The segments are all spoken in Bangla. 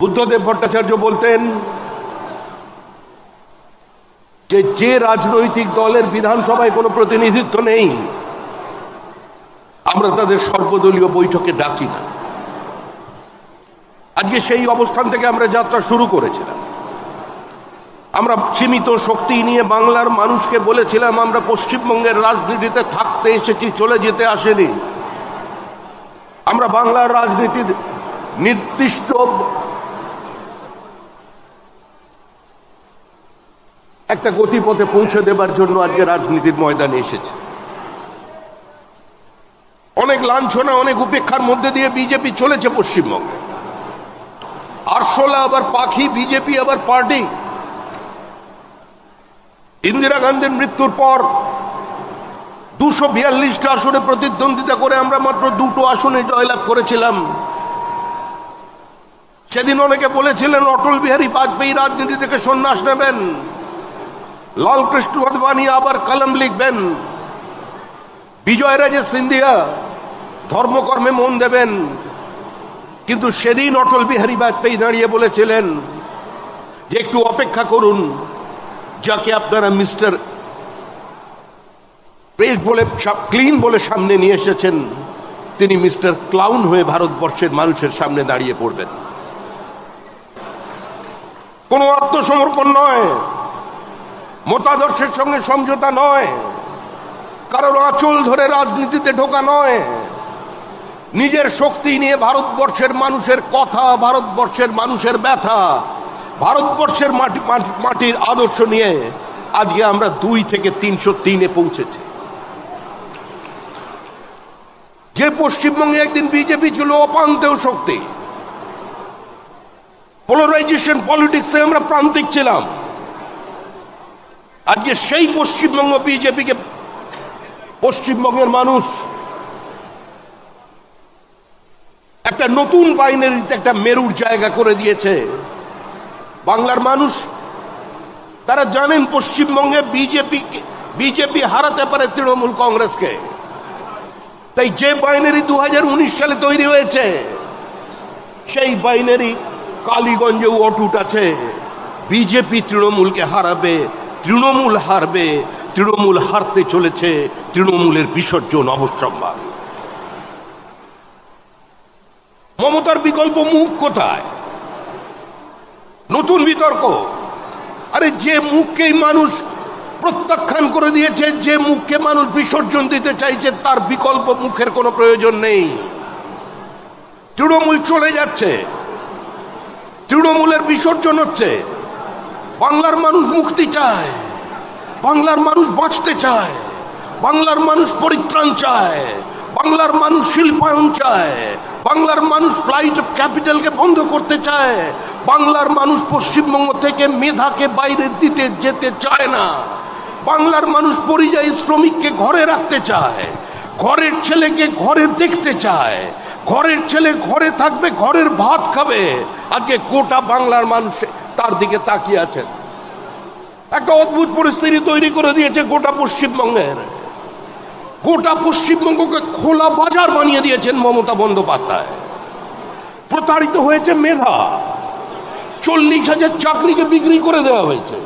বুদ্ধদেব ভট্টাচার্য বলতেন যে যে রাজনৈতিক দলের বিধানসভায় কোনো প্রতিনিধিত্ব নেই, আমরা তাদের সর্বদলীয় বৈঠকে ডাকি না। আজকে সেই অবস্থান থেকে আমরা যাত্রা শুরু করেছিলাম। আমরা সীমিত শক্তি নিয়ে বাংলার মানুষকে বলেছিলাম, আমরা পশ্চিমবঙ্গের রাজনীতিতে থাকতে এসেছি, চলে যেতে আসেনি। আমরা বাংলার রাজনীতির নির্দিষ্ট একটা গতিপথে পৌঁছে দেবার জন্য আজকে রাজনীতির ময়দানে এসেছে। অনেক লাঞ্ছনা, অনেক উপেক্ষার মধ্যে দিয়ে বিজেপি চলেছে পশ্চিমবঙ্গে। আরশোলা আবার পাখি, বিজেপি আবার পার্টি। ইন্দিরা গান্ধীর মৃত্যুর পর দুশো বিয়াল্লিশটা আসনে প্রতিদ্বন্দ্বিতা করে আমরা মাত্র দুটো আসনে জয়লাভ করেছিলাম। সেদিন অনেকে বলেছিলেন, অটল বিহারী বাজপেয়ী রাজনীতি থেকে সন্ন্যাস নেবেন। লালকৃষ্ণ আদবানি আবার কলম লিখবেন। বিজয় রাজে সিন্ধিয়া ধর্মকর্মে মন দেবেন। কিন্তু সেদিন অটল বিহারী বাজপেয়ী দাঁড়িয়ে বলেছিলেন যে, একটু অপেক্ষা করুন, যাকে আপনারা মিস্টার প্রেস বলে ক্লিন বলে সামনে নিয়ে এসেছেন, তিনি মিস্টার ক্লাউন হয়ে ভারতবর্ষের মানুষের সামনে দাঁড়িয়ে পড়বেন। কোন আত্মসমর্পণ নয়। মতাদর্শের সঙ্গে সমঝোতা নয়। কারোর আঁচল ধরে রাজনীতিতে ঢোকা নয়। নিজের শক্তি নিয়ে ভারতবর্ষের মানুষের কথা, ভারতবর্ষের মানুষের ব্যথা, ভারতবর্ষের মাটি মাটির আদর্শ নিয়ে আজকে আমরা দুই থেকে তিনশো তিনে পৌঁছেছি। যে পশ্চিমবঙ্গে একদিন বিজেপি ছিল অপান্তেও শক্তি। পোলারাইজেশন পলিটিক্সে আমরা প্রান্তিক ছিলাম। আজকে সেই পশ্চিমবঙ্গ বিজেপিকে পশ্চিমবঙ্গের মানুষ একটা নতুন বাইনারিতে একটা মেরুর জায়গা করে দিয়েছে। বাংলার মানুষ, তারা জানেন পশ্চিমবঙ্গে বিজেপি বিজেপি হারাতে পারে তৃণমূল কংগ্রেসকে। তাই যে বাইনারি দু সালে তৈরি হয়েছে, সেই বাইনারি কালীগঞ্জে অটুট আছে। বিজেপি তৃণমূলকে হারাবে তৃণমূল হারবে, তৃণমূল হারতে চলেছে তৃণমূলের বিসর্জন অবশ্যম্ভাবী। মমতার বিকল্প মুখ কোথায়? নতুন বিতর্ক? আরে যে মুখকেই মানুষ প্রত্যাখ্যান করে দিয়েছে, যে মুখকে মানুষ বিসর্জন দিতে চাইছে, তার বিকল্প মুখের কোনো প্রয়োজন নেই। তৃণমূল চলে যাচ্ছে, তৃণমূলের বিসর্জন হচ্ছে। বাংলার মানুষ মুক্তি চায়, বাংলার মানুষ বাঁচতে চায়, বাংলার মানুষ পরিত্রাণ চায়, বাংলার মানুষ শিল্পায়ন চায়, বাংলার মানুষ ফ্লাইট অফ ক্যাপিটালকে বন্ধ করতে চায়, বাংলার মানুষ পশ্চিমবঙ্গ থেকে মেধাকে বাইরে দিতে যেতে চায় না, বাংলার মানুষ পরিযায়ী শ্রমিককে ঘরে রাখতে চায়, ঘরের ছেলেকে ঘরে দেখতে চায়, ঘরের ছেলে ঘরে থাকবে, ঘরের ভাত খাবে আজকে গোটা বাংলার মানুষ তার দিকে তাকিয়ে আছেন। একটা অদ্ভুত পরিস্থিতি তৈরি করে দিয়েছে গোটা পশ্চিমবঙ্গের। গোটা পশ্চিমবঙ্গকে খোলা বাজার বানিয়ে দিয়েছেন মমতা বন্দ্যোপাধ্যায়। প্রতারিত হয়েছে মেধা। চল্লিশ হাজার চাকরিকে বিক্রি করে দেওয়া হয়েছে।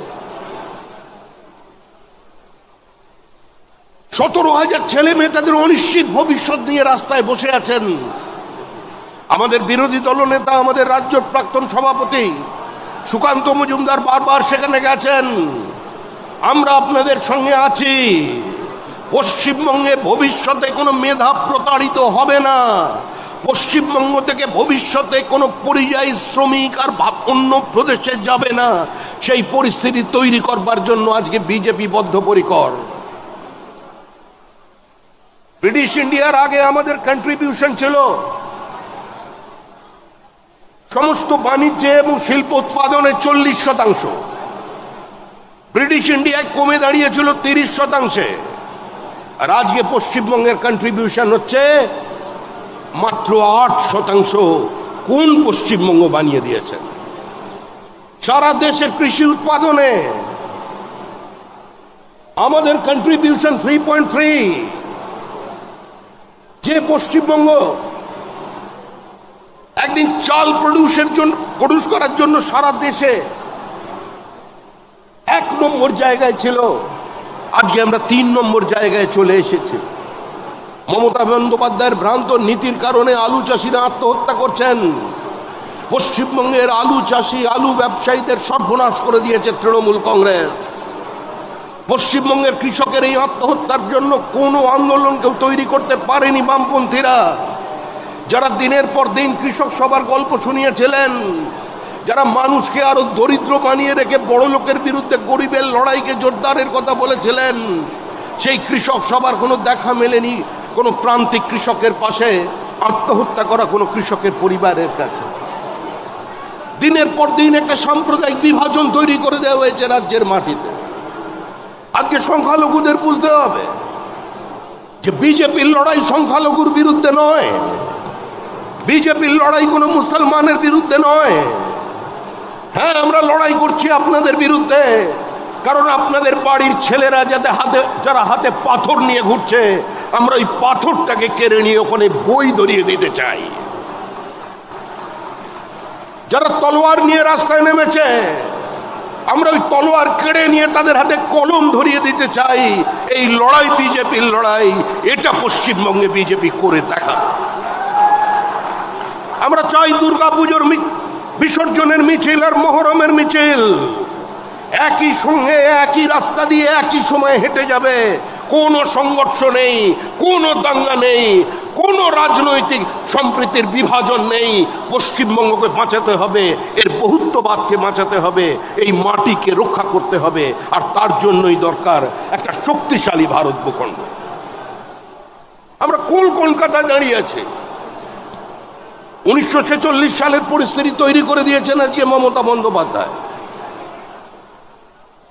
সতেরো হাজার ছেলে মেয়ে তাদের অনিশ্চিত ভবিষ্যৎ নিয়ে রাস্তায় বসে আছেন। আমাদের বিরোধী দলনেতা, আমাদের রাজ্য প্রাক্তন সভাপতি সুকান্ত মজুমদার বারবার সেখানে গেছেন। আমরা আপনাদের সঙ্গে আছি। পশ্চিমবঙ্গে ভবিষ্যতে কোনো মেধা প্রতারিত হবে না। পশ্চিমবঙ্গ থেকে ভবিষ্যতে কোনো পরিযায়ী শ্রমিক আর অন্য প্রদেশে যাবে না। সেই পরিস্থিতি তৈরি করবার জন্য আজকে বিজেপি বদ্ধপরিকর। ব্রিটিশ ইন্ডিয়ার আগে আমাদের কন্ট্রিবিউশন ছিল সমস্ত বাণিজ্যে এবং শিল্প উৎপাদনে চল্লিশ শতাংশ। ব্রিটিশ ইন্ডিয়ায় কমে দাঁড়িয়েছিল তিরিশ শতাংশে। আর আজকে পশ্চিমবঙ্গের কন্ট্রিবিউশন হচ্ছে মাত্র আট শতাংশ। কোন পশ্চিমবঙ্গ বানিয়ে দিয়েছেন সারা দেশের কৃষি উৎপাদনে। আমাদের কন্ট্রিবিউশন থ্রি পয়েন্ট থ্রি যে পশ্চিমবঙ্গ একদিন চাল প্রডিউসের জন্য প্রডিউস করার জন্য সারা দেশে এক নম্বর জায়গায় ছিল, আজকে আমরা তিন নম্বর জায়গায় চলে এসেছি। মমতা বন্দ্যোপাধ্যায়ের ভ্রান্ত নীতির কারণে আলু চাষিরা আত্মহত্যা করছেন। পশ্চিমবঙ্গের আলু চাষি, আলু ব্যবসায়ীদের সর্বনাশ করে দিয়েছে তৃণমূল কংগ্রেস। পশ্চিমবঙ্গের কৃষকের এই আত্মহত্যার জন্য কোনো আন্দোলন কেউ তৈরি করতে পারেনি বামপন্থীরা। যারা দিনের পর দিন কৃষক সবার গল্প শুনিয়েছিলেন, যারা মানুষকে আরও দরিদ্র বানিয়ে রেখে বড় লোকের বিরুদ্ধে গরিবের লড়াইকে জোরদারের কথা বলেছিলেন, সেই কৃষক সবার কোনো দেখা মেলেনি, কোনো প্রান্তিক কৃষকের পাশে আত্মহত্যা করা কোনো কৃষকের পরিবারের কাছে। দিনের পর দিন একটা সাম্প্রদায়িক বিভাজন তৈরি করে দেওয়া হয়েছে রাজ্যের মাটিতে। আজকে সংখ্যালঘুদের বুঝতে হবে যে বিজেপির লড়াই সংখ্যালঘুর বিরুদ্ধে নয়। বিজেপির লড়াই কোনো মুসলমানের বিরুদ্ধে নয়। হ্যাঁ আমরা লড়াই করছি আপনাদের বিরুদ্ধে, কারণ আপনাদের বাড়ির ছেলেরা যাতে হাতে, যারা হাতে পাথর নিয়ে ঘুরছে, আমরা ওই পাথরটাকে কেড়ে নিয়ে ওখানে বই ধরিয়ে দিতে চাই। যারা তলোয়ার নিয়ে রাস্তায় নেমেছে, আমরা ওই তলোয়ার কেড়ে নিয়ে তাদের হাতে কলম ধরিয়ে দিতে চাই। এই লড়াই বিজেপির লড়াই, এটা পশ্চিমবঙ্গে বিজেপি করে দেখা। আমরা চাই দুর্গা পুজোর বিসর্জনের মিছিল আর মহরমের মিছিল। একই সঙ্গে একই রাস্তা দিয়ে একই সময় হেঁটে যাবে। কোনো সংঘর্ষ নেই, কোনো দাঙ্গা নেই, কোনো রাজনৈতিক সম্প্রীতির বিভাজন নেই। পশ্চিমবঙ্গকে বাঁচাতে হবে, এর বহুত্ববাদকে বাঁচাতে হবে, এই মাটিকে রক্ষা করতে হবে, আর তার জন্যই দরকার একটা শক্তিশালী ভারত ভূখণ্ড। আমরা কোন কলকাতায় দাঁড়িয়ে আছি? উনিশশো ছেচল্লিশ সালের পরিস্থিতি তৈরি করে দিয়েছেন আজকে মমতা বন্দ্যোপাধ্যায়।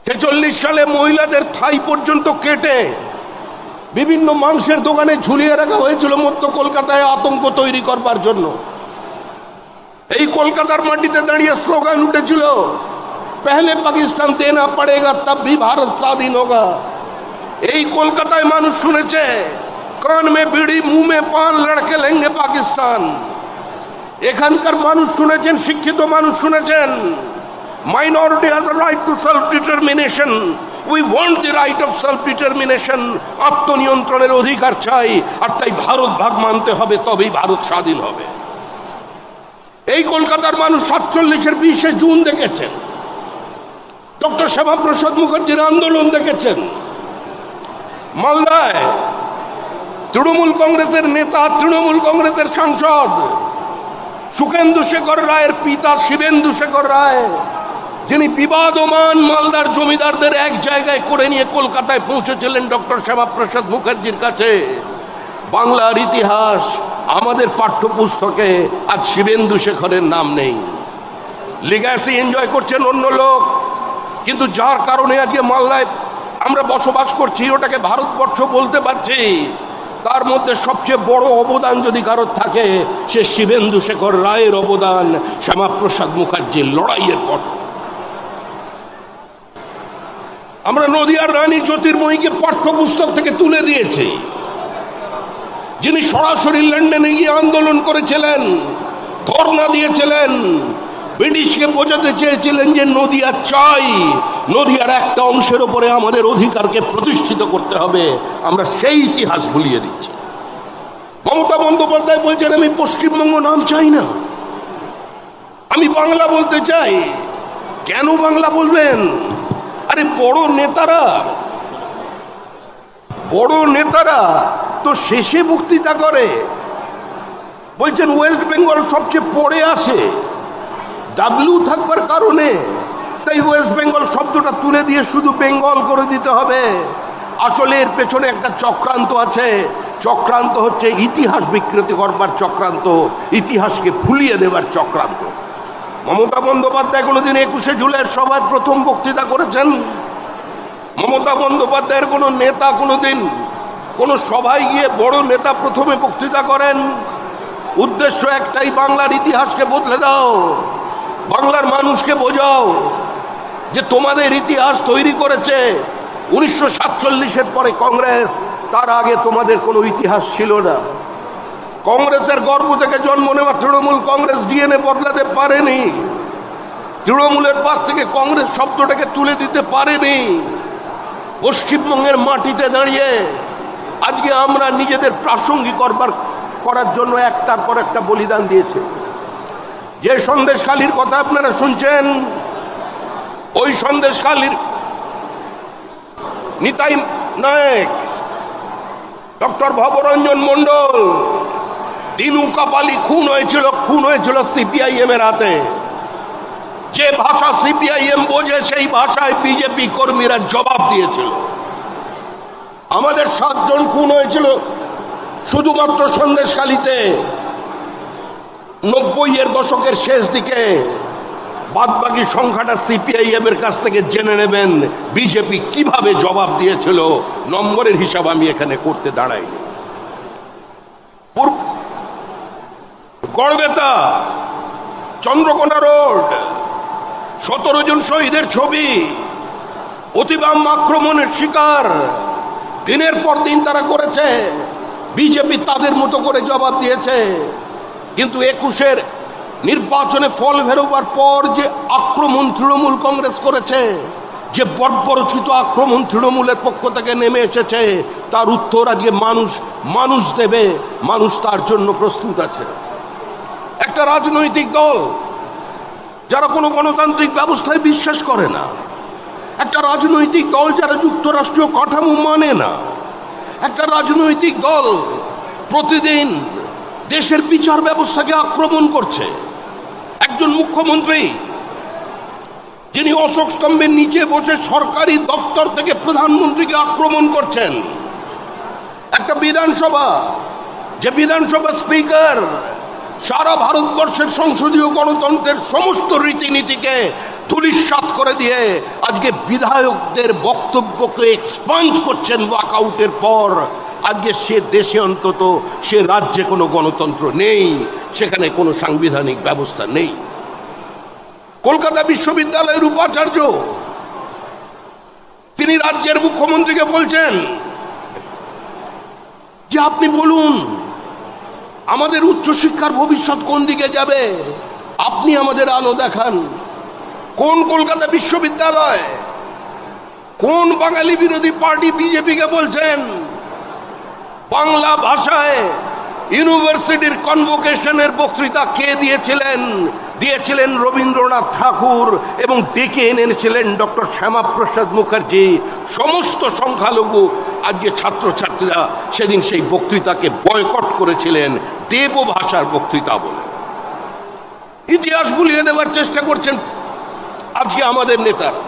ছেচল্লিশ সালে মহিলাদের থাই পর্যন্ত কেটে বিভিন্ন মাংসের দোকানে ঝুলিয়ে রাখা হয়েছিল মধ্য কলকাতায় আতঙ্ক তৈরি করবার জন্য। এই কলকাতার মাটিতে দাঁড়িয়ে স্লোগান উঠেছিল, পেহলে পাকিস্তান দেনা পড়েগা, তব ভি ভারত স্বাধীন হোগা। এই কলকাতায় মানুষ শুনেছে, কান মে বিড়ি, মুহ মে পান, লড়কে লেঙ্গে পাকিস্তান। এখানকার মানুষ শুনেছেন, শিক্ষিত মানুষ শুনেছেন। Minority has right to self determination we want the right of self determination আত্মনিয়ন্ত্রণের অধিকার চাই, আর তাই ভারত ভাগ মানতে হবে, তবেই ভারত স্বাধীন হবে। এই কলকাতার মানুষ সাতচল্লিশের বিশে জুন দেখেছেন। ডক্টর শ্যামাপ্রসাদ মুখার্জির আন্দোলন দেখেছেন। মালদায় তৃণমূল কংগ্রেসের নেতা, তৃণমূল কংগ্রেসের সাংসদ সুখেন্দু শেখর রায়ের পিতা শিবেন্দু শেখর রায়, যিনি বিবাদমান মালদার জমিদারদের এক জায়গায় করে নিয়ে কলকাতায় পৌঁছেছিলেন ডক্টর শ্যামাপ্রসাদ মুখার্জির কাছে। বাংলার ইতিহাস আমাদের পাঠ্যপুস্তকে আজ শিবেন্দু শেখরের নাম নেই। লিগাসি এনজয় করছেন অন্য লোক, কিন্তু যার কারণে আজকে মালদায় আমরা বসবাস করছি, ওটাকে ভারতবর্ষ বলতে পারছি। তার মধ্যে সবচেয়ে বড় অবদান যদি কারোর থাকে, সে শিবেন্দু শেখর রায়ের অবদান শ্যামাপ্রসাদ মুখার্জির লড়াইয়ের ফসল আমরা নদিয়ার রানী জ্যোতির্ময়ীকে পাঠ্যপুস্তক থেকে তুলে দিয়েছি। যিনি সরাসরি লন্ডনে গিয়ে আন্দোলন করেছিলেন, ধর্ণা দিয়েছিলেন ব্রিটিশকে বোঝাতে চেয়েছিলেন যে নদিয়া চাই নদিয়ার একটা অংশের উপরে আমাদের অধিকারকে প্রতিষ্ঠিত করতে হবে। আমরা সেই ইতিহাস ভুলিয়ে দিচ্ছি। মমতা বন্দ্যোপাধ্যায় বলছেন, আমি পশ্চিমবঙ্গ নাম চাই না। আমি বাংলা বলতে চাই। কেন বাংলা বলবেন? আরে বড় নেতারা বড় নেতারা তো শেষে বক্তৃতা করে। বলছেন, ওয়েস্ট বেঙ্গল সবচেয়ে পড়ে আসে ডাব্লিউ থাকবার কারণে, তাই ওয়েস্ট বেঙ্গল শব্দটা তুলে দিয়ে শুধু বেঙ্গল করে দিতে হবে। আসলে এর পেছনে একটা চক্রান্ত আছে। চক্রান্ত হচ্ছে ইতিহাস বিকৃতি করবার চক্রান্ত, ইতিহাসকে ফুলিয়ে দেবার চক্রান্ত। মমতা বন্দ্যোপাধ্যায় কোনোদিন একুশে জুলাইয়ের সভায় প্রথম বক্তৃতা করেছেন? মমতা বন্দ্যোপাধ্যায়ের কোনো নেতা কোনোদিন কোনো সভায় গিয়ে বড় নেতা প্রথমে বক্তৃতা করেন? উদ্দেশ্য একটাই, বাংলার ইতিহাসকে বদলে দাও। বাংলার মানুষকে বোঝাও যে তোমাদের ইতিহাস তৈরি করেছে উনিশশো সাতচল্লিশের পরে কংগ্রেস। তার আগে তোমাদের কোনো ইতিহাস ছিল না। কংগ্রেসের গর্ব থেকে জন্ম নেওয়া তৃণমূল কংগ্রেস ডিএনএ বদলাতে পারেনি। তৃণমূলের পাশ থেকে কংগ্রেস শব্দটাকে তুলে দিতে পারেনি। পশ্চিমবঙ্গের মাটিতে দাঁড়িয়ে আজকে আমরা নিজেদের প্রাসঙ্গিক করবার করার জন্য একটার পর একটা বলিদান দিয়েছে। যে সন্দেশখালির কথা আপনারা শুনছেন, ওই সন্দেশখালির নিতাই নায়ক, ডক্টর ভবরঞ্জন মন্ডল দিনু কাপালি খুন হয়েছিল খুন হয়েছিল সিপিআইএম এর হাতে। যে ভাষা সিপিআইএম বোঝে, সেই ভাষায় বিজেপি কর্মীরা জবাব দিয়েছিল। আমাদের সাতজন খুন হয়েছিল শুধুমাত্র সন্দেশখালিতে। নব্বই এর দশকের শেষ দিকে বাদ বাকি সংখ্যাটা সিপিআইএম এর কাছ থেকে জেনে নেবেন। বিজেপি কীভাবে জবাব দিয়েছিল? নম্বরের হিসাব আমি এখানে করতে দাঁড়াইনি। গড়বেতা, চন্দ্রকোনা রোড, সতেরো জন শহীদের ছবি, অতিবাম আক্রমণের শিকার। দিনের পর দিন তারা করেছে। বিজেপি তাদের মতো করে জবাব দিয়েছে। কিন্তু একুশের নির্বাচনে ফল বেরোবার পর যে আক্রমণ তৃণমূল কংগ্রেস করেছে, যে বর্বরচিত আক্রমণ তৃণমূলের পক্ষ থেকে নেমে এসেছে, তার উত্তর আজকে মানুষ মানুষ দেবে, মানুষ তার জন্য প্রস্তুত আছে। একটা রাজনৈতিক দল, যারা কোনো গণতান্ত্রিক ব্যবস্থায় বিশ্বাস করে না, একটা রাজনৈতিক দল যারা যুক্তরাষ্ট্রীয় কাঠামো মানে না, একটা রাজনৈতিক দল প্রতিদিন দেশের বিচার ব্যবস্থাকে আক্রমণ করছে। একজন মুখ্যমন্ত্রী, যিনি অশোক স্তম্ভের নিচে বসে সরকারি দফতর থেকে প্রধানমন্ত্রীকে আক্রমণ করছেন। একটা বিধানসভা, যে বিধানসভা স্পিকার সারা ভারতবর্ষের সংসদীয় গণতন্ত্রের সমস্ত রীতিনীতিকে তুলিশ্বাত করে দিয়ে আজকে বিধায়কদের বক্তব্যকে এক্সপাঞ্জ করছেন ওয়াকআউটের পর। আজকে সে দেশে অন্তত, সে রাজ্যে কোনো গণতন্ত্র নেই, সেখানে কোনো সাংবিধানিক ব্যবস্থা নেই। কলকাতা বিশ্ববিদ্যালয়ের উপাচার্য, তিনি রাজ্যের মুখ্যমন্ত্রীকে বলছেন যে আপনি বলুন, আমাদের উচ্চশিক্ষার ভবিষ্যৎ কোন দিকে যাবে? আপনি আমাদের আলো দেখান। কোন কলকাতা বিশ্ববিদ্যালয়? কোন বাঙালি বিরোধী পার্টি বিজেপিকে বলছেন? বাংলা ভাষায় ইউনিভার্সিটির কনভোকেশনের বক্তৃতা কে দিয়েছিলেন? দিয়েছিলেন রবীন্দ্রনাথ ঠাকুর এবং ডেকে এনেছিলেন ডক্টর শ্যামাপ্রসাদ মুখার্জি। সমস্ত সংখ্যালঘু আজকে ছাত্রছাত্রীরা সেদিন সেই বক্তৃতাকে বয়কট করেছিলেন, দেব ভাষার বক্তৃতা বলে। ইতিহাস ভুলিয়ে দেওয়ার চেষ্টা করছেন আজকে আমাদের নেতারা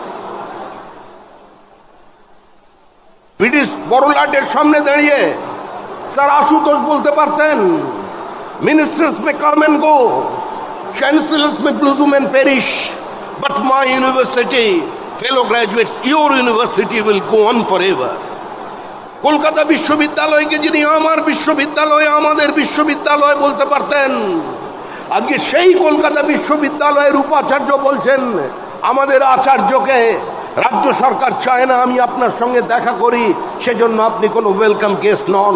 ব্রিটিশ বড়লাটের সামনে দাঁড়িয়ে স্যার আশুতোষ বলতে পারতেন ministers may come and go chancellors may blossom and perish but my university fellow graduates your university will go on forever Kolkata বিশ্ববিদ্যালয়কে যিনি আমার বিশ্ববিদ্যালয়, আমাদের বিশ্ববিদ্যালয় বলতে পারতেন আজকে সেই কলকাতা বিশ্ববিদ্যালয়ের উপাচার্য বলছেন, আমাদের আচার্যকে, রাজ্য সরকার চায় না আমি আপনার সঙ্গে দেখা করি, সেজন্য আপনি কোনো ওয়েলকাম গেস্ট নন।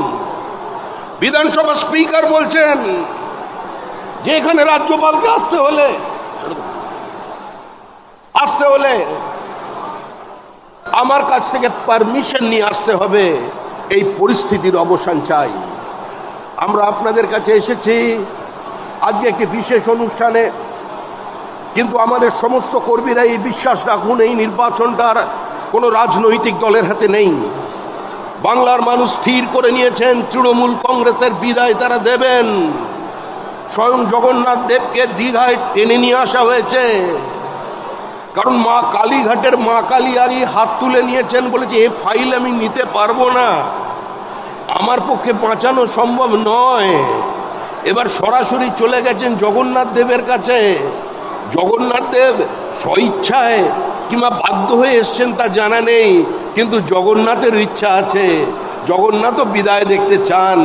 বিধানসভা স্পিকার বলছেন যে এখানে রাজ্যপালকে আসতে হলে আসতে হলে আমার কাছ থেকে পারমিশন নিয়ে আসতে হবে। এই পরিস্থিতির অবসান চাই। আমরা আপনাদের কাছে এসেছি। আজকে একটি বিশেষ অনুষ্ঠানে। কিন্তু আমাদের সমস্ত কর্মীরা এই বিশ্বাস রাখুন, এই নির্বাচনটার কোনো রাজনৈতিক দলের হাতে নেই। বাংলার মানুষ স্থির করে নিয়েছেন, তৃণমূল কংগ্রেসের বিদায় তারা দেবেন। স্বয়ং জগন্নাথ দেবকে দীঘায় টেনে নিয়ে আসা হয়েছে। কারণ মা কালীঘাটের মা কালী আরই হাত তুলে নিয়েছেন বলেছে এ ফাইল আমি নিতে পারব না। আমার পক্ষে বাঁচানো সম্ভব নয়। এবার সরাসরি চলে গেছেন জগন্নাথ দেবের কাছে। জগন্নাথ দেব স্বইচ্ছায় কিংবা বাধ্য হয়ে এসছেন তা জানা নেই, কিন্তু জগন্নাথের ইচ্ছা আছে। জগন্নাথও বিদায় দেখতে চান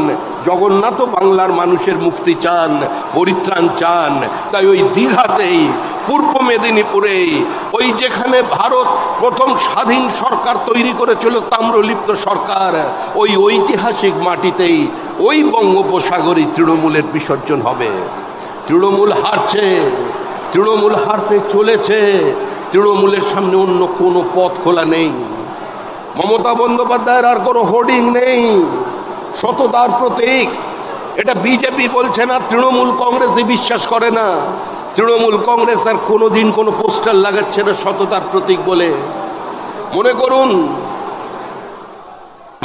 জগন্নাথও বাংলার মানুষের মুক্তি চান, পরিত্রাণ চান। তাই ওই দীঘাতেই, পূর্ব মেদিনীপুরেই, ওই যেখানে ভারত প্রথম স্বাধীন সরকার তৈরি করেছিল তাম্রলিপ্ত সরকার, ওই ঐতিহাসিক মাটিতেই ওই বঙ্গোপসাগরই তৃণমূলের বিসর্জন হবে। তৃণমূল হারছে, তৃণমূল হারতে চলেছে তৃণমূলের সামনে অন্য কোনো পথ খোলা নেই। মমতা বন্দ্যোপাধ্যায়ের আর কোনো হোর্ডিং নেই। সততার প্রতীক। এটা বিজেপি বলছে না, তৃণমূল কংগ্রেসে বিশ্বাস করে না। তৃণমূল কংগ্রেস আর কোনোদিন কোনো পোস্টার লাগাচ্ছে না সততার প্রতীক বলে। মনে করুন,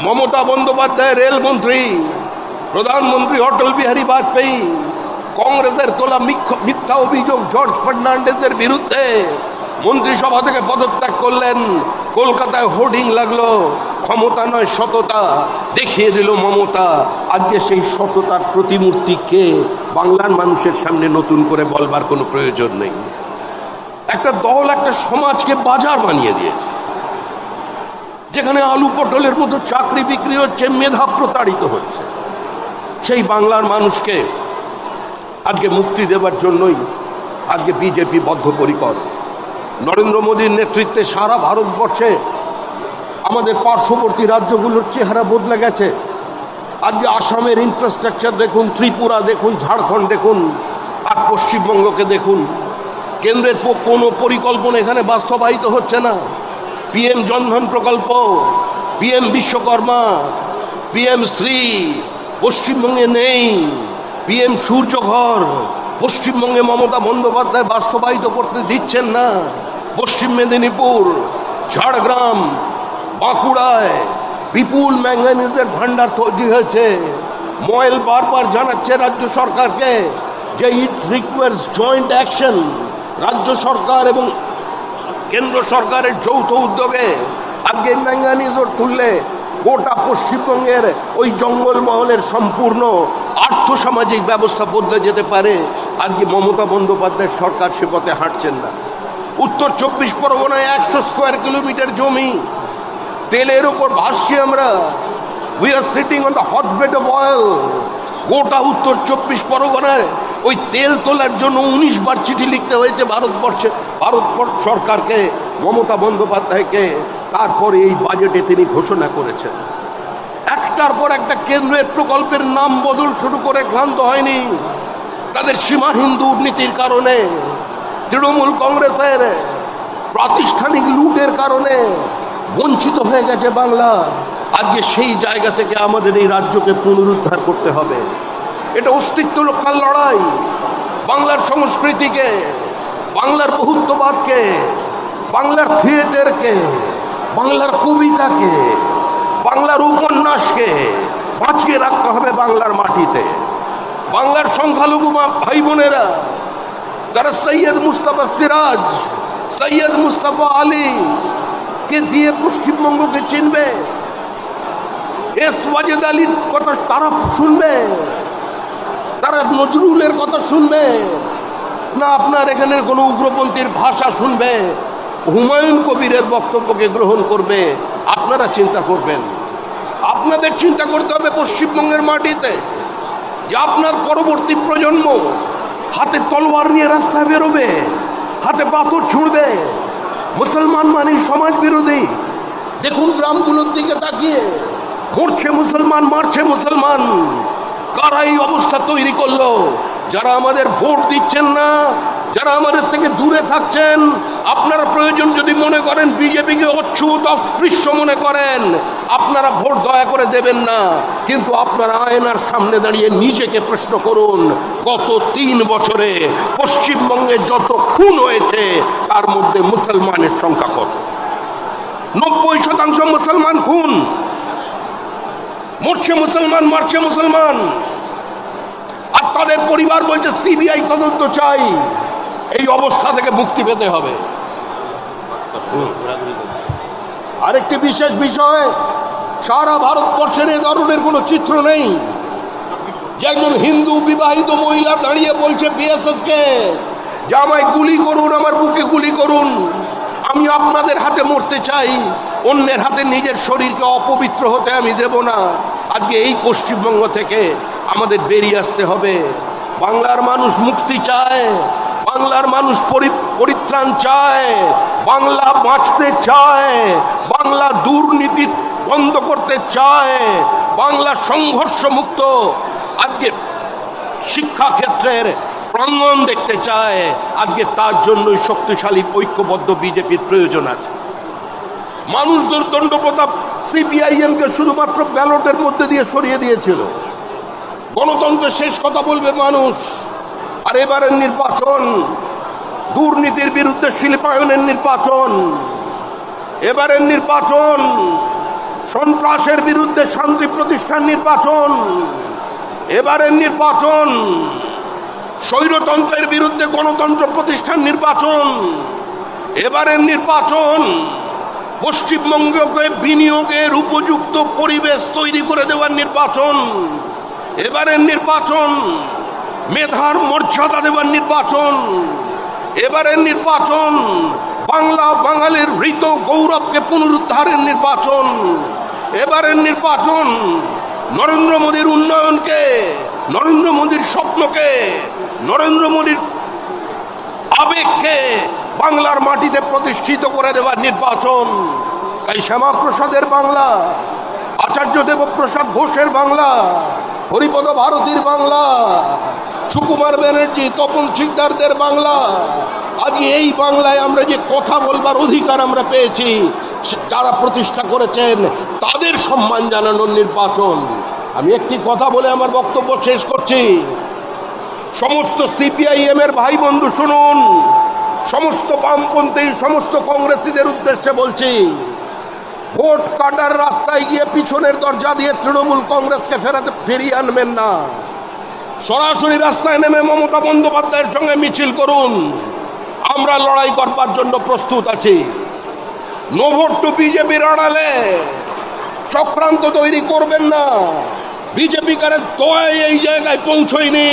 মমতা বন্দ্যোপাধ্যায় রেলমন্ত্রী, প্রধানমন্ত্রী অটল বিহারী বাজপেয়ী, কংগ্রেসের তোলা মিথ্যা অভিযোগ জর্জ ফার্নান্ডেজের বিরুদ্ধে মন্ত্রিসভা থেকে পদত্যাগ করলেন। কলকাতায় হোর্ডিং লাগল। ক্ষমতা নয়, সততা। দেখিয়ে দিল মমতা। আজকে সেই সততার প্রতিমূর্তিকে বাংলার মানুষের সামনে নতুন করে বলবার কোনো প্রয়োজন নেই। একটা দল, একটা সমাজকে বাজার বানিয়ে দিয়েছে। যেখানে আলু পটলের মতো চাকরি বিক্রি হচ্ছে, মেধা প্রতারিত হচ্ছে। সেই বাংলার মানুষকে আজকে মুক্তি দেবার জন্যই আজকে বিজেপি বদ্ধপরিকর। নরেন্দ্র মোদীর নেতৃত্বে সারা ভারতবর্ষে আমাদের পার্শ্ববর্তী রাজ্যগুলোর চেহারা বদলে গেছে। আজকে আসামের ইনফ্রাস্ট্রাকচার দেখুন, ত্রিপুরা দেখুন, ঝাড়খণ্ড দেখুন, আর পশ্চিমবঙ্গকে দেখুন। কেন্দ্রের কোনো পরিকল্পনা এখানে বাস্তবায়িত হচ্ছে না। পিএম জনধন প্রকল্প, পিএম বিশ্বকর্মা, পিএম শ্রী, পশ্চিমবঙ্গে নেই, পিএম সূর্যঘর পশ্চিমবঙ্গে মমতা বন্দ্যোপাধ্যায় বাস্তবায়িত করতে দিচ্ছেন না। পশ্চিম মেদিনীপুর, ঝাড়গ্রাম, বাঁকুড়ায় বিপুল ম্যাঙ্গানিজের ভান্ডার তৈরি হয়েছে। ময়েল বারবার জানাচ্ছে রাজ্য সরকারকে যে ইট রিকোয়ার্স জয়েন্ট অ্যাকশন রাজ্য সরকার এবং কেন্দ্র সরকারের যৌথ উদ্যোগে আজকে ম্যাঙ্গানিজোর তুললে গোটা পশ্চিমবঙ্গের ওই জঙ্গলমহলের সম্পূর্ণ আর্থসামাজিক ব্যবস্থা বদলে যেতে পারে। আজকে মমতা বন্দ্যোপাধ্যায়ের সরকার সে পথে হাঁটছেন না। উত্তর চব্বিশ পরগনায় একশো স্কোয়ার কিলোমিটার জমি। তেলের ওপর ভাসছি আমরা। We are sitting on the hotbed of oil গোটা উত্তর চব্বিশ পরগনায় ওই তেল তোলার জন্য উনিশ বার চিঠি লিখতে হয়েছে ভারতবর্ষে। ভারতবর্ষ সরকারকে, মমতা বন্দ্যোপাধ্যায়কে, তারপরে এই বাজেটে তিনি ঘোষণা করেছেন। একটার পর একটা কেন্দ্রের প্রকল্পের নাম বদল শুরু করে ক্লান্ত হয়নি। তাদের সীমাহীন দুর্নীতির কারণে, তৃণমূল কংগ্রেসের প্রাতিষ্ঠানিক লুটের কারণে বঞ্চিত হয়ে গেছে বাংলা। আজকে সেই জায়গা থেকে আমাদের এই রাজ্যকে পুনরুদ্ধার করতে হবে। এটা অস্তিত্ব রক্ষার লড়াই। বাংলার সংস্কৃতিকে, বাংলার বহুত্ববাদকে, বাংলার থিয়েটারকে, বাংলার কবিতাকে, বাংলার উপন্যাসকে বাঁচিয়ে রাখতে হবে বাংলার মাটিতে। বাংলার সংখ্যালঘু ভাই বোনেরা তারা সৈয়দ মুস্তাফা সিরাজ, সৈয়দ মুস্তাফা আলী কে দিয়ে পশ্চিমবঙ্গকে চিনবে? এস ওয়াজেদ আলীর কথা তারা শুনবে? তারা নজরুলের কথা শুনবে? না আপনার এখানের কোনো উগ্রপন্থীর ভাষা শুনবে? হুমায়ুন কবিরের বক্তব্যকে গ্রহণ করবে? আপনারা চিন্তা করবেন। আপনাদের চিন্তা করতে হবে পশ্চিমবঙ্গের মাটিতে। যে আপনার পরবর্তী প্রজন্ম হাতে তলোয়ার নিয়ে রাস্তায় বেরোবে, হাতে পাথর ছুঁড়বে, মুসলমান মানে সমাজ বিরোধী। দেখুন গ্রামগুলোর দিকে তাকিয়ে মরছে মুসলমান, মারছে মুসলমান। কারা এই অবস্থা তৈরি করল? যারা আমাদের ভোট দিচ্ছেন না যারা আমাদের থেকে দূরে থাকছেন, আপনারা প্রয়োজন যদি মনে করেন বিজেপিকে অচ্ছুত অস্পৃশ্য মনে করেন, আপনারা ভোট দয়া করে দেবেন না। কিন্তু আপনারা আয়নার সামনে দাঁড়িয়ে নিজেকে প্রশ্ন করুন, গত তিন বছরে পশ্চিমবঙ্গে যত খুন হয়েছে, তার মধ্যে মুসলমানের সংখ্যা কত? নব্বই শতাংশ মুসলমান খুন। মরছে মুসলমান, মারছে মুসলমান। আর তাদের পরিবার বলছে, সিবিআই তদন্ত চাই। এই অবস্থা থেকে মুক্তি পেতে হবে। আরেকটি বিশেষ বিষয়, সারা ভারতবর্ষের এ ধরনের কোনো চিত্র নেই। যে একজন হিন্দু বিবাহিত মহিলা দাঁড়িয়ে বলছে বিএসএফ কে যে আমায় গুলি করুন, আমার বুকে গুলি করুন। আমি আপনাদের হাতে মরতে চাই, অন্যের হাতে নিজের শরীরকে অপবিত্র হতে আমি দেব না। আজকে এই পশ্চিমবঙ্গ থেকে আমাদের বেরিয়ে আসতে হবে। বাংলার মানুষ মুক্তি চায় বাংলার মানুষ পরি- পরিত্রাণ চায়, বাংলা বাঁচতে চায়, বাংলা দুর্নীতি বন্ধ করতে চায়, বাংলা সংঘর্ষ মুক্ত আজকে শিক্ষা ক্ষেত্রের প্রাঙ্গণ দেখতে চায়। আজকে তার জন্যই শক্তিশালী, ঐক্যবদ্ধ বিজেপির প্রয়োজন আছে। মানুষ দুর্দণ্ড প্রতাপ সিপিআইএম কে শুধুমাত্র ব্যালটের মধ্যে দিয়ে সরিয়ে দিয়েছিল। গণতন্ত্রের শেষ কথা বলবে মানুষ। আর এবারের নির্বাচন, দুর্নীতির বিরুদ্ধে শিল্পায়নের নির্বাচন, এবারের নির্বাচন, সন্ত্রাসের বিরুদ্ধে শান্তি প্রতিষ্ঠান নির্বাচন, এবারের নির্বাচন, স্বৈরতন্ত্রের বিরুদ্ধে গণতন্ত্র প্রতিষ্ঠান নির্বাচন, এবারের নির্বাচন, পশ্চিমবঙ্গকে বিনিয়োগের উপযুক্ত পরিবেশ তৈরি করে দেওয়ার নির্বাচন, এবারের নির্বাচন মেধার মর্যাদা দেওয়ার নির্বাচন। এবারের নির্বাচন বাংলা বাঙালির হৃত গৌরবকে পুনরুদ্ধারের নির্বাচন। এবারের নির্বাচন নরেন্দ্র মোদীর উন্নয়নকে, নরেন্দ্র মোদীর স্বপ্নকে, নরেন্দ্র মোদীর আবেগকে বাংলার মাটিতে প্রতিষ্ঠিত করে দেওয়ার নির্বাচন। তাই শ্যামাপ্রসাদের বাংলা, আচার্য দেবপ্রসাদ ঘোষের বাংলা, হরিপদ ভারতীর বাংলা সুকুমার ব্যানার্জি, তপন সিকদারদের বাংলা। আজ এই বাংলায় আমরা যে কথা বলবার অধিকার আমরা পেয়েছি যারা প্রতিষ্ঠা করেছেন, তাদের সম্মান জানানোর নির্বাচন। আমি একটি কথা বলে আমার বক্তব্য শেষ করছি। সমস্ত সিপিআইএম এর ভাই বন্ধু শুনুন, সমস্ত বামপন্থী, সমস্ত কংগ্রেসীদের উদ্দেশ্যে বলছি, ভোট কাটার রাস্তায় গিয়ে পিছনের দরজা দিয়ে তৃণমূল কংগ্রেসকে ফেরাতে ফিরিয়ে আনবেন না। সরাসরি রাস্তায় নেমে মমতা বন্দ্যোপাধ্যায়ের সঙ্গে মিছিল করুন। আমরা লড়াই করবার জন্য প্রস্তুত আছি। নো ভোট টু বিজেপির আড়ালে চক্রান্ত তৈরি করবেন না। বিজেপি কারের তোয়ায় এই জায়গায় পৌঁছয়নি।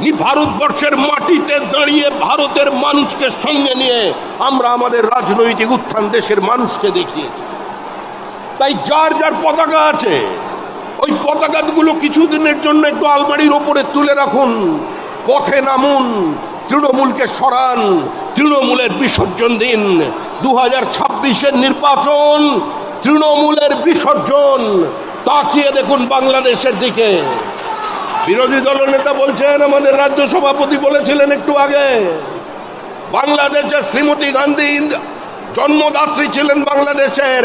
নি ভারতবর্ষের মাটিতে দাঁড়িয়ে ভারতের মানুষকে সঙ্গে নিয়ে আমরা আমাদের রাজনৈতিক উত্থান দেশের মানুষকে দেখিয়েছি। তাই যার যার পতাকা আছে ওই পতাকাগুলো কিছুদিনের জন্য একটু আলমারির ওপরে তুলে রাখুন। পথে নামুন। তৃণমূলকে সরান। তৃণমূলের বিসর্জন দিন। দু হাজার নির্বাচন তৃণমূলের বিসর্জন। তাকিয়ে দেখুন বাংলাদেশের দিকে। বিরোধী দলনেতা বলছেন, আমাদের রাজ্য সভাপতি বলেছিলেন একটু আগে, বাংলাদেশের শ্রীমতী গান্ধী জন্মদাত্রী ছিলেন বাংলাদেশের।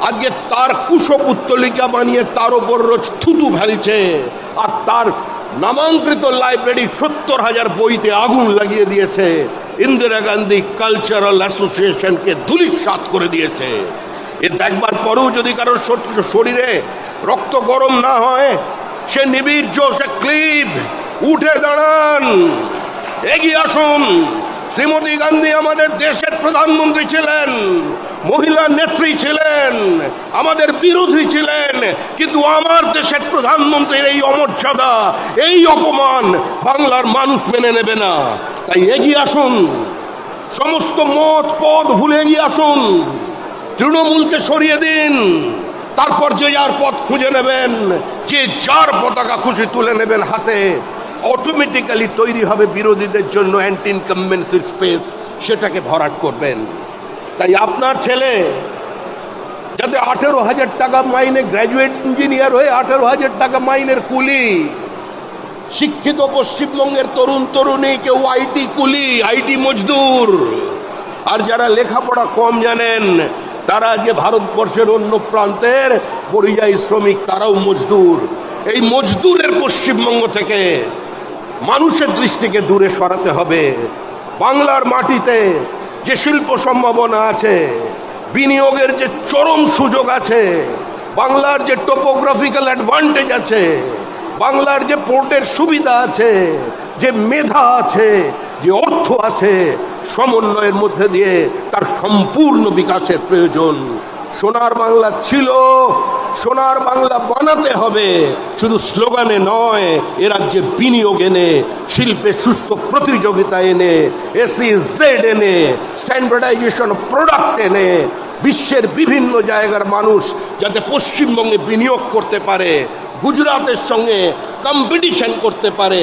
আজকে তার কুশপুত্তলিকা বানিয়ে তার ওপর রোজ থুতু ফেলছে। আর তার নামাঙ্কৃত লাইব্রেরি সত্তর হাজার বইতে আগুন লাগিয়ে দিয়েছে। ইন্দিরা গান্ধী কালচারাল অ্যাসোসিয়েশনকে ধুলিস্বাত করে দিয়েছে। এ দেখবার পরেও যদি কারোর শর- শরীরে রক্ত গরম না হয়, সে নিবিড় সে ক্লিপ, উঠে দাঁড়ান। এগিয়ে আসুন। শ্রীমতী গান্ধী আমাদের দেশের প্রধানমন্ত্রী ছিলেন। মহিলা নেত্রী ছিলেন, আমাদের বিরোধী ছিলেন, কিন্তু আমার দেশের প্রধানমন্ত্রীর এই অমর্যাদা, এই অপমান বাংলার মানুষ মেনে নেবে না। তাই এগিয়ে আসুন, সমস্ত মত, পদ ভুলে এগিয়ে আসুন, তৃণমূলকে সরিয়ে দিন, তারপর যে যার পথ খুঁজে নেবেন, যে যার পতাকা খুশি তুলে নেবেন হাতে অটোমেটিক্যালি তৈরি হবে বিরোধীদের জন্য অ্যান্টি ইনকামবেন্সির স্পেস সেটাকে ভরাট করবেন। তাই আপনার ছেলে যাতে আঠেরো হাজার টাকা মাইনে গ্র্যাজুয়েট ইঞ্জিনিয়ার হয়ে আঠেরো হাজার টাকা মাইনের কুলি, শিক্ষিত পশ্চিমবঙ্গের তরুণ তরুণী, কেউ আইটি কুলি, আইটি মজদুর। আর যারা লেখাপড়া কম জানেন, তারা যে ভারতবর্ষের অন্য প্রান্তের পরিযায়ী শ্রমিক, তারাও মজদুর। এই মজদুরের পশ্চিমবঙ্গ থেকে মানুষের দৃষ্টিকে দূরে সরাতে হবে। বাংলার মাটিতে যে শিল্প সম্ভাবনা আছে, বিনিয়োগের যে চরম সুযোগ আছে, বাংলার যে টোপোগ্রাফিক্যাল অ্যাডভান্টেজ আছে, বাংলার যে পোর্টের সুবিধা আছে, যে মেধা আছে, যে অর্থ আছে, সমন্বয়ের মধ্যে দিয়ে তার সম্পূর্ণ বিকাশের প্রয়োজন। সোনার বাংলা ছিল, সোনার বাংলা বানাতে হবে। শুধু স্লোগানে নয়, এ রাজ্যে বিনিয়োগ এনে, শিল্পে সুস্থ প্রতিযোগিতা এনে এসি জেড এনে স্ট্যান্ডার্ডাইজেশন প্রোডাক্ট এনে, বিশ্বের বিভিন্ন জায়গার মানুষ যাতে পশ্চিমবঙ্গে বিনিয়োগ করতে পারে, গুজরাটের সঙ্গে কম্পিটিশন করতে পারে,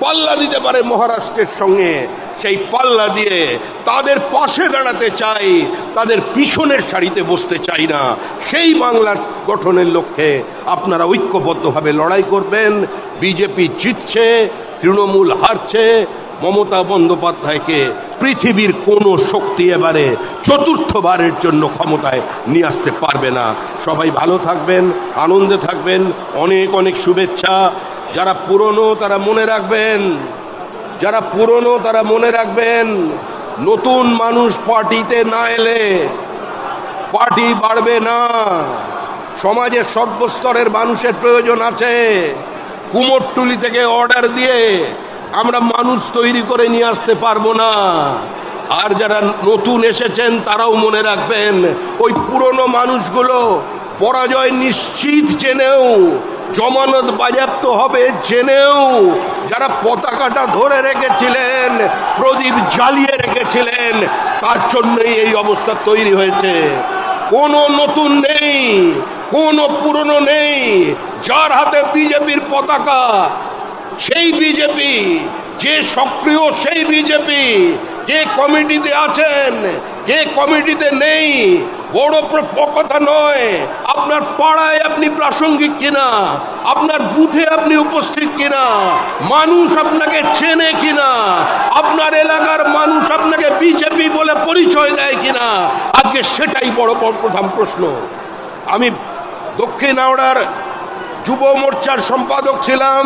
পাল্লা দিতে পারে মহারাষ্ট্রের সঙ্গে। সেই পাল্লা দিয়ে তাদের পাশে দাঁড়াতে চাই, তাদের পিছনের সারিতে বসতে চাই না। সেই বাংলার গঠনের লক্ষ্যে আপনারা ঐক্যবদ্ধভাবে লড়াই করবেন। বিজেপি জিতছে, তৃণমূল হারছে, মমতা বন্দ্যোপাধ্যায়কে পৃথিবীর কোনো শক্তি এবারে চতুর্থবারের জন্য ক্ষমতায় নিয়ে আসতে পারবে না। সবাই ভালো থাকবেন, আনন্দে থাকবেন, অনেক অনেক শুভেচ্ছা। যারা পুরনো তারা মনে রাখবেন। যারা পুরনো তারা মনে রাখবেন, নতুন মানুষ পার্টিতে না এলে পার্টি বাড়বে না। সমাজের সর্বস্তরের মানুষের প্রয়োজন আছে। কুমোরটুলি থেকে অর্ডার দিয়ে আমরা মানুষ তৈরি করে নিয়ে আসতে পারব না। আর যারা নতুন এসেছেন, তারাও মনে রাখবেন, ওই পুরনো মানুষগুলো পরাজয় নিশ্চিত জেনেও জমানত বাজেয়াপ্ত হবে জেনেও যারা পতাকাটা ধরে রেখেছিলেন, প্রদীপ জ্বালিয়ে রেখেছিলেন, তার জন্যই এই অবস্থা তৈরি হয়েছে। কোনো নতুন নেই, কোনো পুরনো নেই। যার হাতে বিজেপির পতাকা, সেই বিজেপি, যে সক্রিয় সেই বিজেপি, যে কমিটিতে আছেন, যে কমিটিতে নেই বড় কথা নয়। আপনার পাড়ায় আপনি প্রাসঙ্গিক কিনা? আপনার বুথে আপনি উপস্থিত কিনা? মানুষ আপনাকে চেনে কিনা? আপনার এলাকার মানুষ আপনাকে বিজেপি বলে পরিচয় দেয় কিনা? আজকে সেটাই বড় প্রধান প্রশ্ন। আমি দক্ষিণ হাওড়ার যুব মোর্চার সম্পাদক ছিলাম।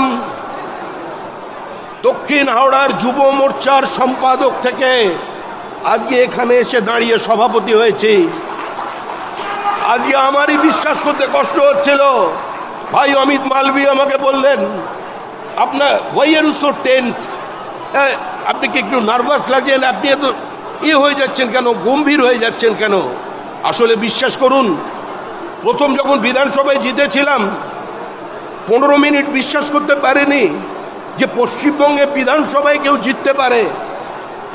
দক্ষিণ হাওড়ার যুব মোর্চার সম্পাদক থেকে আজকে এখানে এসে দাঁড়িয়ে সভাপতি হয়েছি। আজকে আমারই বিশ্বাস করতে কষ্ট হচ্ছিল। ভাই অমিত মালবি আমাকে বললেন, আপনার ওয়াইয়ের উৎসব টেন্স আপনি কি একটু নার্ভাস লাগছেন? আপনি এত ইয়ে হয়ে যাচ্ছেন কেন? গম্ভীর হয়ে যাচ্ছেন কেন? আসলে বিশ্বাস করুন, প্রথম যখন বিধানসভায় জিতেছিলাম, পনেরো মিনিট বিশ্বাস করতে পারেনি যে পশ্চিমবঙ্গে বিধানসভায় কেউ জিততে পারে।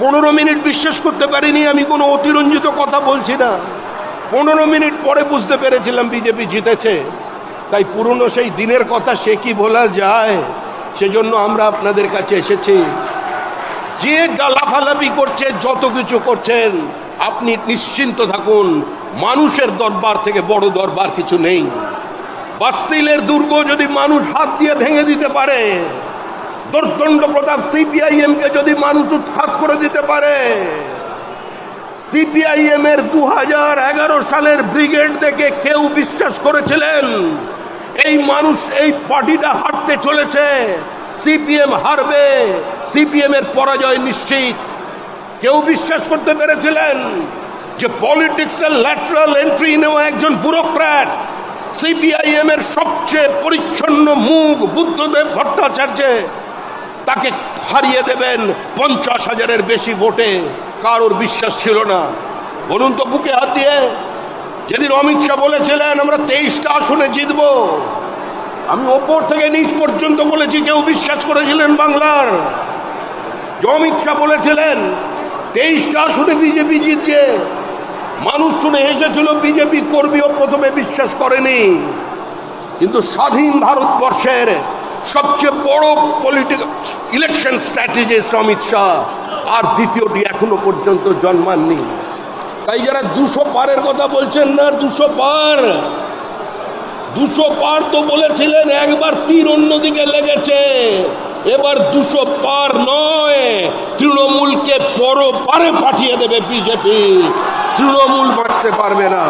পনেরো মিনিট বিশ্বাস করতে পারিনি, আমি কোনো অতিরঞ্জিত কথা বলছি না। পনেরো মিনিট পরে বুঝতে পেরেছিলাম বিজেপি জিতেছে। তাই পুরনো সেই দিনের কথা সে কি বলা যায়, সেজন্য আমরা আপনাদের কাছে এসেছি। যে গালাফালাপি করছে, যত কিছু করছেন, আপনি নিশ্চিন্ত থাকুন, মানুষের দরবার থেকে বড় দরবার কিছু নেই। বাস্তিলের দুর্গ যদি মানুষ হাত দিয়ে ভেঙে দিতে পারে, দুর্দণ্ড সিপিআইএম কে যদি মানুষ উৎখাত করে দিতে পারে সিপিআইএম এর দু হাজার এগারো সালের ব্রিগেড দেখে কেউ বিশ্বাস করেছিলেন? এই মানুষ এই পার্টিটা হারতে চলেছে। সিপিএম হারবে সিপিএম এর পরাজয় নিশ্চিত। কেউ বিশ্বাস করতে পেরেছিলেন যে পলিটিক্সের ল্যাটারাল এন্ট্রি নেওয়া একজন ব্যুরোক্র্যাট সিপিআইএম এর সবচেয়ে পরিচ্ছন্ন মুখ বুদ্ধদেব ভট্টাচার্য, তাকে হারিয়ে দেবেন পঞ্চাশ হাজারের বেশি ভোটে। কারোর বিশ্বাস ছিল না। বলুন তো বুকে হাত দিয়ে। যেদিন অমিত শাহ বলেছিলেন, আমরা তেইশটা আসনে জিতব। আমি ওপর থেকে নিচ পর্যন্ত বলেছি, কেউ বিশ্বাস করেছিলেন বাংলার? যে অমিত শাহ বলেছিলেন, তেইশটা আসনে বিজেপি জিতছে। মানুষ শুনে হেসেছিল বিজেপি কর্মীও প্রথমে বিশ্বাস করেনি। কিন্তু স্বাধীন ভারতবর্ষের সবচেয়ে বড় political election strategist Amit Shah আর দ্বিতীয়টি এখনও পর্যন্ত জন্মাননি। তাই যারা দুশো পারের কথা বলছেন না, দুশো পার। দুশো পার তো বলেছিলেন, একবার তীর অন্যদিকে লেগেছে। এবার দুশো পার নয়। তৃণমূলকে পর পারে পাঠিয়ে দেবে বিজেপি। তৃণমূল বাঁচতে পারবে না।